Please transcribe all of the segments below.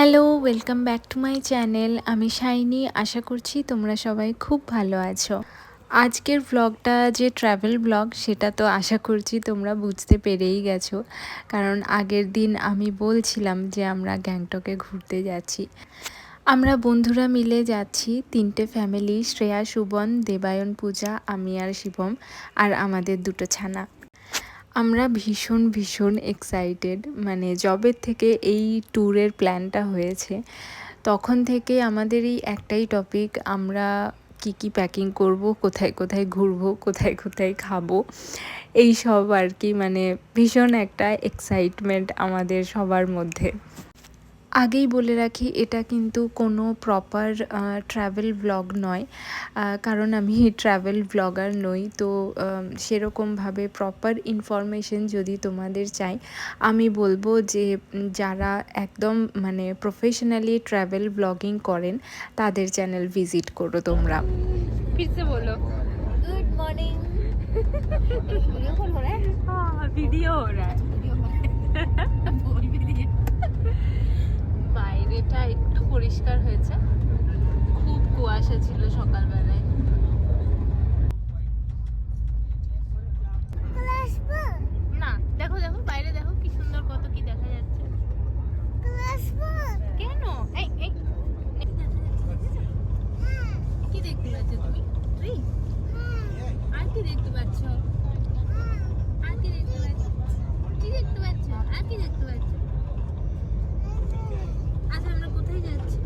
Hello welcome back to my channel আমি শাইনি, আশা করছি তোমরা সবাই খুব ভালো আছো। আজকের ব্লগটা যে ট্রাভেল ব্লগ সেটা তো আশা করছি তোমরা বুঝতে পেরেই গেছো। কারণ আগের দিন আমি বলছিলাম যে আমরা গ্যাংটকে ঘুরতে যাচ্ছি। আমরা বন্ধুরা মিলে যাচ্ছি, তিনটে ফ্যামিলি শ্রেয়া, সুবন, দেবায়ন, পূজা, আমি আর শিবম, আর আমাদের দুটো ছানা। আমরা ভীষণ ভীষণ এক্সাইটেড মানে জবের থেকে এই ট্যুরের প্ল্যানটা হয়েছে। তখন থেকে আমাদের এই একটাই টপিক আমরা কি কি প্যাকিং করব, কোথায় কোথায় ঘুরব, কোথায় কোথায় খাব, এই সব আর কি মানে ভীষণ একটা এক্সাইটমেন্ট আমাদের সবার মধ্যে। আগেই বলে রাখি এটা কিন্তু কোনো প্রপার ট্রাভেল ব্লগ নয়। কারণ আমি ট্রাভেল ব্লগার নই তো সেরকমভাবে প্রপার ইনফরমেশন যদি তোমাদের চাই আমি বলব যে যারা একদম মানে প্রফেশনালি ট্রাভেল ব্লগিং করেন তাদের চ্যানেল ভিজিট করো তোমরা। বলো। গুড মর্নিং ভিডিও ভিডিও বাইরেটা একটু পরিষ্কার হয়েছে। খুব কুয়াশা ছিল সকালবেলায় না দেখো দেখো বাইরে দেখো কি সুন্দর কত কি দেখা যাচ্ছে কেন এই এই কি দেখতে পাচ্ছ তুমি তুই আর কি দেখতে পাচ্ছ আর কি দেখতে পাচ্ছ কি দেখতে পাচ্ছ আর কি দেখতে পাচ্ছ আচ্ছা আমরা কোথায় যাচ্ছি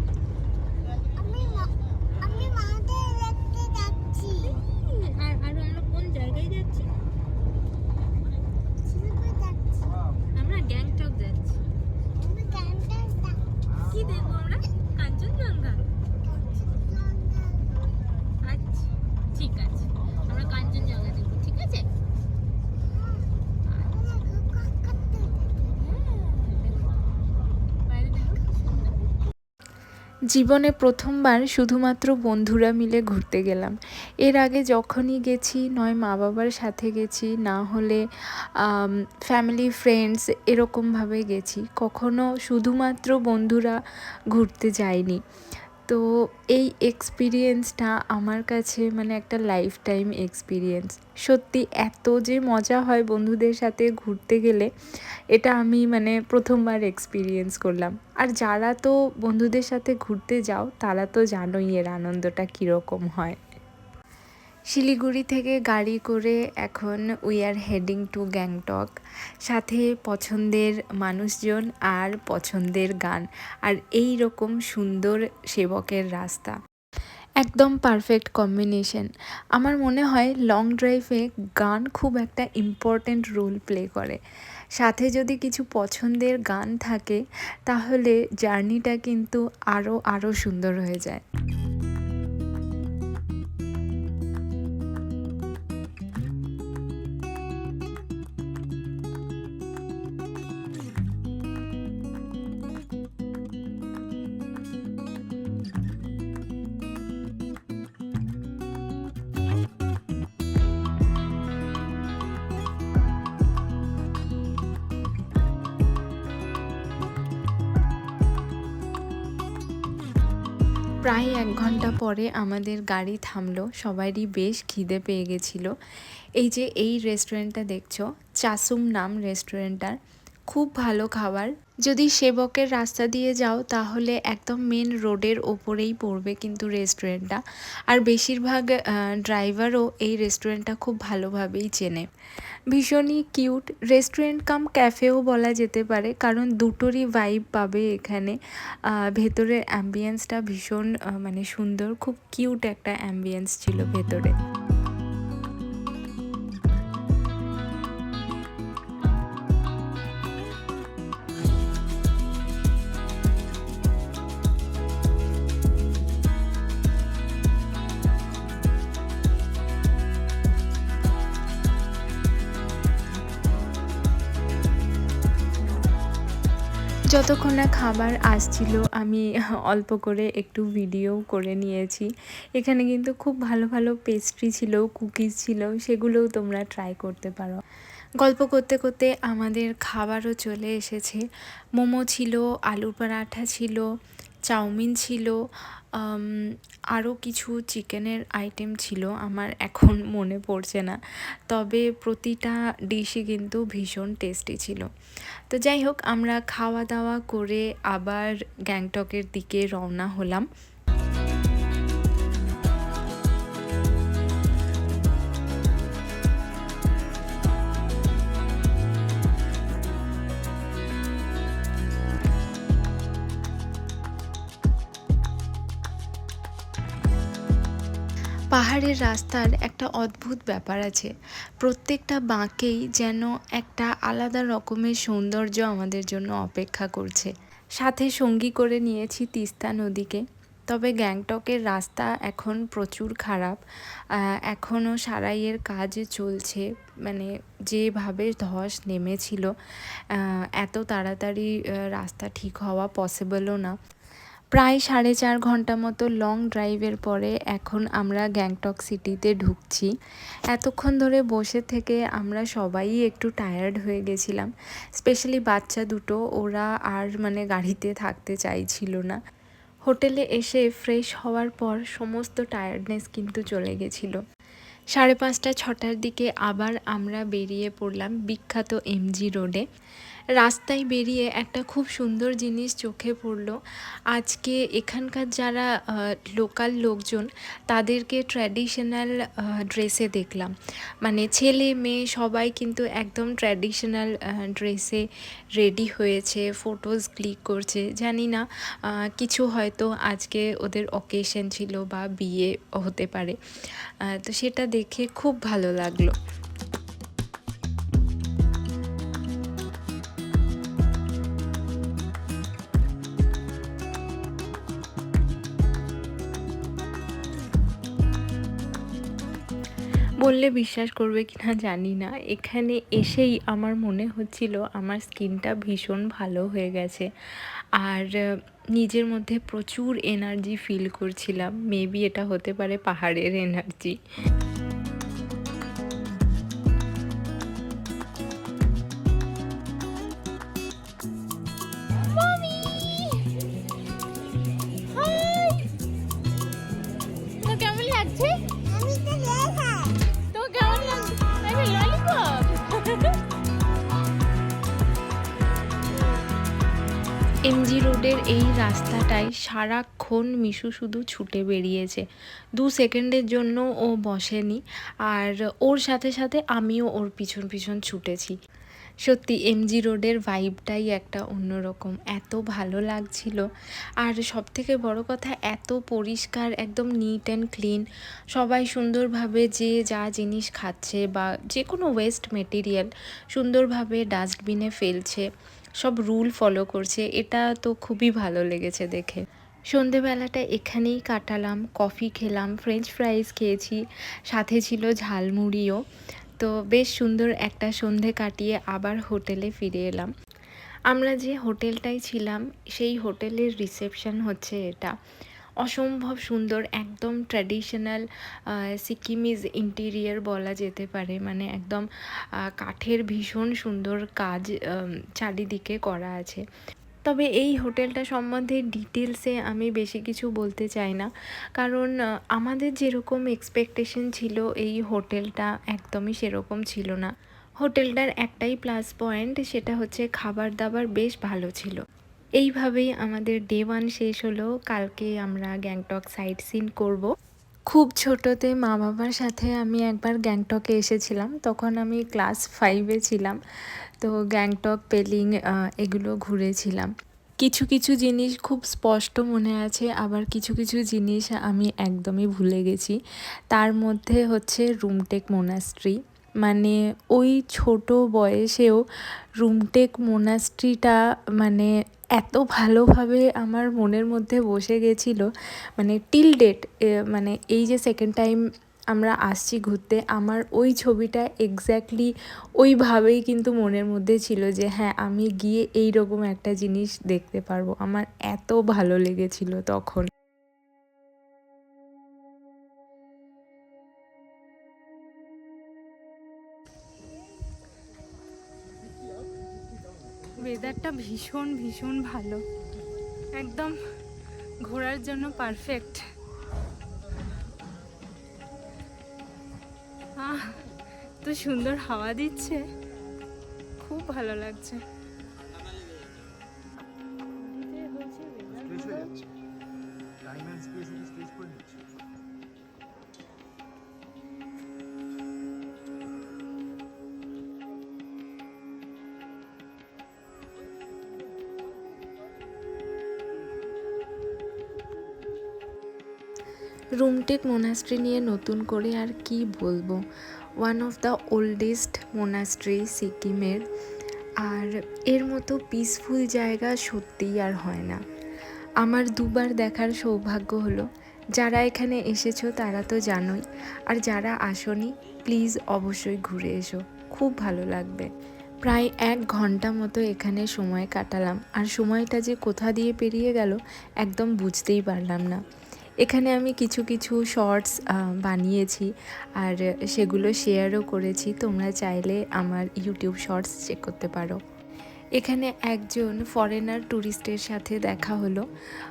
আর আর আমরা কোন জায়গায় যাচ্ছি আমরা গ্যাংটক যাচ্ছি কি দেখব আমরা কাঞ্চনজঙ্ঘা আচ্ছা ঠিক আছে আমরা কাঞ্চনজঙ্ঘা দেখব ঠিক আছে বাইরে দেখো কি সুন্দর জীবনে প্রথমবার শুধুমাত্র বন্ধুরা মিলে ঘুরতে গেলাম। এর আগে যখনই গেছি, নয় মা বাবার সাথে গেছি, না হলে ফ্যামিলি ফ্রেন্ডস এরকমভাবে গেছি। কখনো শুধুমাত্র বন্ধুরা ঘুরতে যাইনি তো এই এক্সপিরিয়েন্সটা আমার কাছে মানে একটা লাইফ টাইম এক্সপিরিয়েন্স সত্যি এত যে মজা হয় বন্ধুদের সাথে ঘুরতে গেলে, এটা আমি মানে প্রথমবার এক্সপিরিয়েন্স করলাম। আর যারা তো বন্ধুদের সাথে ঘুরতে যাও, তারা তো জানোই এর আনন্দটা কীরকম হয়। শিলিগুড়ি থেকে গাড়ি করে এখন we are heading to Gangtok সাথে পছন্দের মানুষজন আর পছন্দের গান। আর এই রকম সুন্দর সেবকের রাস্তা। একদম পারফেক্ট কম্বিনেশন আমার মনে হয় লং ড্রাইভে গান খুব একটা ইম্পর্ট্যান্ট রোল প্লে করে। সাথে যদি কিছু পছন্দের গান থাকে, তাহলে জার্নিটা কিন্তু আরও আরও সুন্দর হয়ে যায়। প্রায় এক ঘণ্টা পরে আমাদের গাড়ি থামলো। সবারই বেশ খিদে পেয়ে গেছিল। এই যে এই রেস্টুরেন্টটা দেখছ, চাসুম নাম রেস্টুরেন্টটার খুব ভালো খাবার। যদি সেবকের রাস্তা দিয়ে যাও, তাহলে একদম মেন রোডের ওপরেই পড়বে কিন্তু রেস্টুরেন্টটা আর বেশিরভাগ ড্রাইভারও এই রেস্টুরেন্টটা খুব ভালোভাবেই চেনে। ভীষণই কিউট রেস্টুরেন্ট কাম ক্যাফেও বলা যেতে পারে, কারণ দুটোরই ভাইব পাবে এখানে। ভেতরের অ্যাম্বিয়েন্সটা ভীষণ মানে সুন্দর। খুব কিউট একটা অ্যাম্বিয়েন্স ছিল ভেতরে। যতক্ষণ না খাবার আসছিল, আমি অল্প করে একটু ভিডিও করে নিয়েছি। এখানে কিন্তু খুব ভালো ভালো পেস্ট্রি ছিল কুকিজ ছিল, সেগুলোও তোমরা ট্রাই করতে পারো। গল্প করতে করতে আমাদের খাবারও চলে এসেছে। মোমো ছিল, আলুর পরাঠা ছিল চাউমিন ছিল আরও কিছু চিকেনের আইটেম ছিল আমার এখন মনে পড়ছে না। তবে প্রতিটা ডিশই কিন্তু ভীষণ টেস্টি ছিল। তো যাই হোক, আমরা খাওয়া দাওয়া করে আবার গ্যাংটকের দিকে রওনা হলাম। পাহাড়ের রাস্তার একটা অদ্ভুত ব্যাপার আছে। প্রত্যেকটা বাঁকেই যেন একটা আলাদা রকমের সৌন্দর্য আমাদের জন্য অপেক্ষা করছে। সাথে সঙ্গী করে নিয়েছি তিস্তা নদীকে। তবে গ্যাংটকের রাস্তা এখন প্রচুর খারাপ। এখনও সারাইয়ের কাজ চলছে মানে যেভাবে ধস নেমেছিল এত তাড়াতাড়ি রাস্তা ঠিক হওয়া পসিবলও না। প্রায় সাড়ে চার ঘণ্টা মতো লং ড্রাইভের পরে এখন আমরা গ্যাংটক সিটিতে ঢুকছি। এতক্ষণ ধরে বসে থেকে আমরা সবাই একটু টায়ার্ড হয়ে গেছিলাম। স্পেশালি বাচ্চা দুটো, ওরা আর মানে গাড়িতে থাকতে চাইছিল না। হোটেলে এসে ফ্রেশ হওয়ার পর সমস্ত টায়ার্ডনেস কিন্তু চলে গেছিল। সাড়ে পাঁচটা, ছটার দিকে আবার আমরা বেরিয়ে পড়লাম বিখ্যাত এমজি রোডে রাস্তায় বেরিয়ে একটা খুব সুন্দর জিনিস চোখে পড়ল। আজকে এখানকার যারা লোকাল লোকজন, তাদেরকে ট্র্যাডিশনাল ড্রেসে দেখলাম। মানে ছেলে, মেয়ে সবাই কিন্তু একদম ট্র্যাডিশনাল ড্রেসে রেডি হয়েছে ফটোজ ক্লিক করছে। জানি না কিছু হয়তো আজকে ওদের অকেশন ছিল বা বিয়ে হতে পারে। তো সেটা দেখে খুব ভালো লাগল। বললে বিশ্বাস করবে কি না জানি না। এখানে এসেই আমার মনে হচ্ছিল আমার স্কিনটা ভীষণ ভালো হয়ে গেছে। আর নিজের মধ্যে প্রচুর এনার্জি ফিল করছিলাম। মেবি এটা হতে পারে পাহাড়ের এনার্জি এমজি রোডের এই রাস্তাটায় সারাক্ষণ মিশু শুধু ছুটে বেরিয়েছে। দু সেকেন্ডের জন্য ও বসেনি, আর ওর সাথে সাথে আমিও ওর পিছন পিছন ছুটেছি। সত্যি, এমজি রোডের ভাইবটাই একটা অন্যরকম। এত ভালো লাগছিল। আর সব থেকে বড় কথা, এত পরিষ্কার, একদম নিট অ্যান্ড ক্লিন সবাই সুন্দরভাবে যে যা জিনিস খাচ্ছে বা যে কোনো ওয়েস্ট মেটেরিয়াল সুন্দরভাবে ডাস্টবিনে ফেলছে। সব রুল ফলো করছে, এটা তো খুবই ভালো লেগেছে দেখে। সন্ধেবেলাটা এখানেই কাটালাম, কফি খেলাম ফ্রেঞ্চ ফ্রাইস খেয়েছি, সাথে ছিল ঝালমুড়িও। তো বেশ সুন্দর একটা সন্ধে কাটিয়ে আবার হোটেলে ফিরে এলাম। আমরা যে হোটেলটাই ছিলাম, সেই হোটেলের রিসেপশন হচ্ছে এটা। অসম্ভব সুন্দর, একদম ট্র্যাডিশনাল সিকিমিজ ইন্টেরিয়ার বলা যেতে পারে। মানে একদম কাঠের ভীষণ সুন্দর কাজ চারিদিকে করা আছে। তবে এই হোটেলটা সম্বন্ধে ডিটেলসে আমি বেশি কিছু বলতে চাই না। কারণ আমাদের যেরকম এক্সপেকটেশন ছিল, এই হোটেলটা একদমই সেরকম ছিল না। হোটেলটার একটাই প্লাস পয়েন্ট সেটা হচ্ছে খাবার দাবার বেশ ভালো ছিল। এইভাবেই আমাদের ডে ওয়ান শেষ হলো। কালকে আমরা গ্যাংটক সাইট সিন করব। খুব ছোটোতে মা বাবার সাথে আমি একবার গ্যাংটকে এসেছিলাম। তখন আমি ক্লাস ফাইভে ছিলাম। তো গ্যাংটক, পেলিং এগুলো ঘুরেছিলাম। কিছু কিছু জিনিস খুব স্পষ্ট মনে আছে, আবার কিছু কিছু জিনিস আমি একদমই ভুলে গেছি। তার মধ্যে হচ্ছে রুমটেক মোনাস্ট্রি মানে ওই ছোট বয়সেও রুমটেক মোনাস্ট্রিটা মানে এত ভালোভাবে আমার মনের মধ্যে বসে গেছিল মানে টিল ডেট মানে এই যে সেকেন্ড টাইম আমরা আসছি ঘুরতে, আমার ওই ছবিটা এক্স্যাক্টলি ওইভাবেই কিন্তু মনের মধ্যে ছিল যে হ্যাঁ আমি গিয়ে এই রকম একটা জিনিস দেখতে পারব। আমার এত ভালো লেগেছিল তখন। ওয়েদারটা ভীষণ ভীষণ ভালো। একদম ঘোরার জন্য পারফেক্ট তো সুন্দর হাওয়া দিচ্ছে। খুব ভালো লাগছে। রুমটেক মোনাস্ট্রি নিয়ে নতুন করে আর কি বলব? One of the oldest monastery সিকিমের। আর এর মতো পিসফুল জায়গা সত্যিই আর হয় না। আমার দুবার দেখার সৌভাগ্য হলো, যারা এখানে এসেছ তারা তো জানোই। আর যারা আসনি প্লিজ অবশ্যই ঘুরে এসো। খুব ভালো লাগবে। প্রায় এক ঘণ্টা মতো এখানে সময় কাটালাম। আর সময়টা যে কোথা দিয়ে পেরিয়ে গেল, একদম বুঝতেই পারলাম না। এখানে আমি কিছু কিছু শর্টস বানিয়েছি আর সেগুলো শেয়ারও করেছি। তোমরা চাইলে আমার ইউটিউব শর্টস চেক করতে পারো। এখানে একজন ফরেনার ট্যুরিস্টের সাথে দেখা হলো।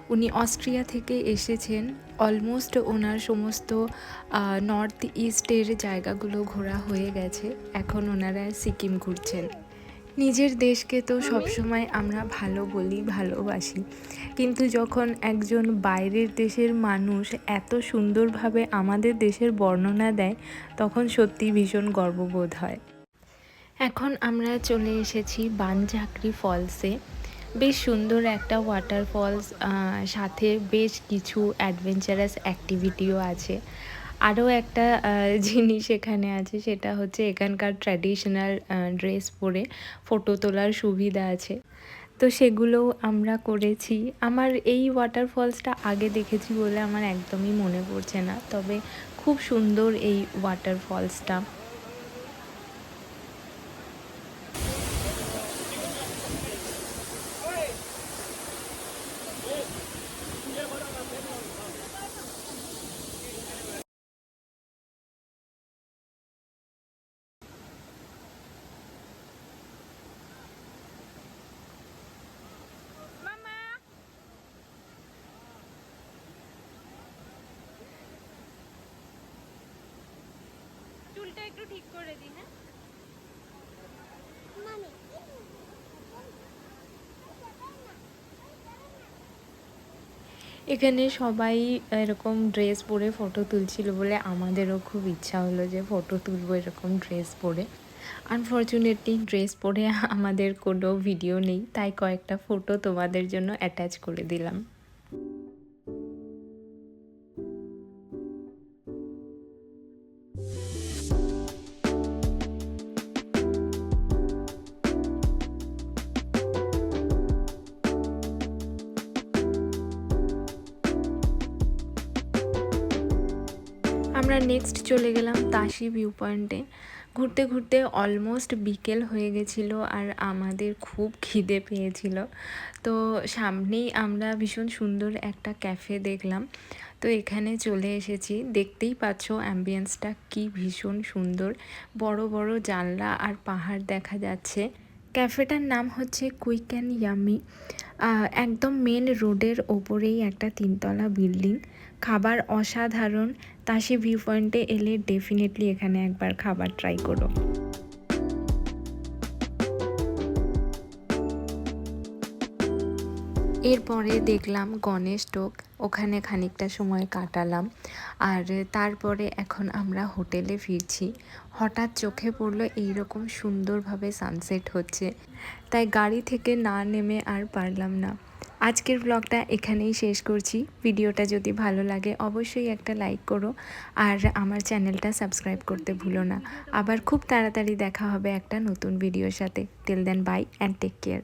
উনি অস্ট্রিয়া থেকে এসেছেন। অলমোস্ট ওনার সমস্ত নর্থ ইস্টের জায়গাগুলো ঘোরা হয়ে গেছে। এখন ওনারা সিকিম ঘুরছেন। নিজের দেশকে তো সবসময় আমরা ভালো বলি, ভালোবাসি। কিন্তু যখন একজন বাইরের দেশের মানুষ এত সুন্দরভাবে আমাদের দেশের বর্ণনা দেয়, তখন সত্যি ভীষণ গর্ববোধ হয়। এখন আমরা চলে এসেছি বানঝাকরি ফলসে। বেশ সুন্দর একটা ওয়াটার ফলস সাথে বেশ কিছু অ্যাডভেঞ্চারাস অ্যাক্টিভিটিও আছে। আরও একটা জিনিস এখানে আছে, সেটা হচ্ছে এখানকার ট্র্যাডিশনাল ড্রেস পরে ফটো তোলার সুবিধা আছে। তো সেগুলোও আমরা করেছি। আমার এই ওয়াটারফলসটা আগে দেখেছি বলে আমার একদমই মনে পড়ছে না। তবে খুব সুন্দর এই ওয়াটারফলসটা একটু ঠিক করে দিই হ্যাঁ? এখানে সবাই এরকম ড্রেস পরে ফটো তুলছিল বলে আমাদেরও খুব ইচ্ছা হলো যে ফটো তুলবো এরকম ড্রেস পরে। আনফর্চুনেটলি ড্রেস পরে আমাদের কোনো ভিডিও নেই তাই কয়েকটা ফটো তোমাদের জন্য অ্যাটাচ করে দিলাম। আমরা নেক্সট চলে গেলাম তাসি ভিউ পয়েন্টে ঘুরতে ঘুরতে অলমোস্ট বিকেল হয়ে গেছিল আর আমাদের খুব খিদে পেয়েছিল। তো সামনেই আমরা ভীষণ সুন্দর একটা ক্যাফে দেখলাম। তো এখানে চলে এসেছি। দেখতেই পাচ্ছ অ্যাম্বিয়েন্সটা কি ভীষণ সুন্দর। বড় বড় জানলা আর পাহাড় দেখা যাচ্ছে। ক্যাফেটার নাম হচ্ছে কুইক অ্যান্ড ইয়ামি একদম মেন রোডের ওপরেই একটা তিনতলা বিল্ডিং খাবার অসাধারণ তাসি ভিউ পয়েন্টে এলে ডেফিনেটলি এখানে একবার খাবার ট্রাই করো। এরপরে দেখলাম গণেশ টোক ওখানে খানিকটা সময় কাটালাম। আর তারপরে এখন আমরা হোটেলে ফিরছি। হঠাৎ চোখে পড়ল এইরকম সুন্দরভাবে সানসেট হচ্ছে। তাই গাড়ি থেকে না নেমে আর পারলাম না। আজকের ব্লগটা এখানেই শেষ করছি। ভিডিওটা যদি ভালো লাগে, অবশ্যই একটা লাইক করো। আর আমার চ্যানেলটা সাবস্ক্রাইব করতে ভুলো না। আবার খুব তাড়াতাড়ি দেখা হবে একটা নতুন ভিডিওর সাথে। Till then bye and take care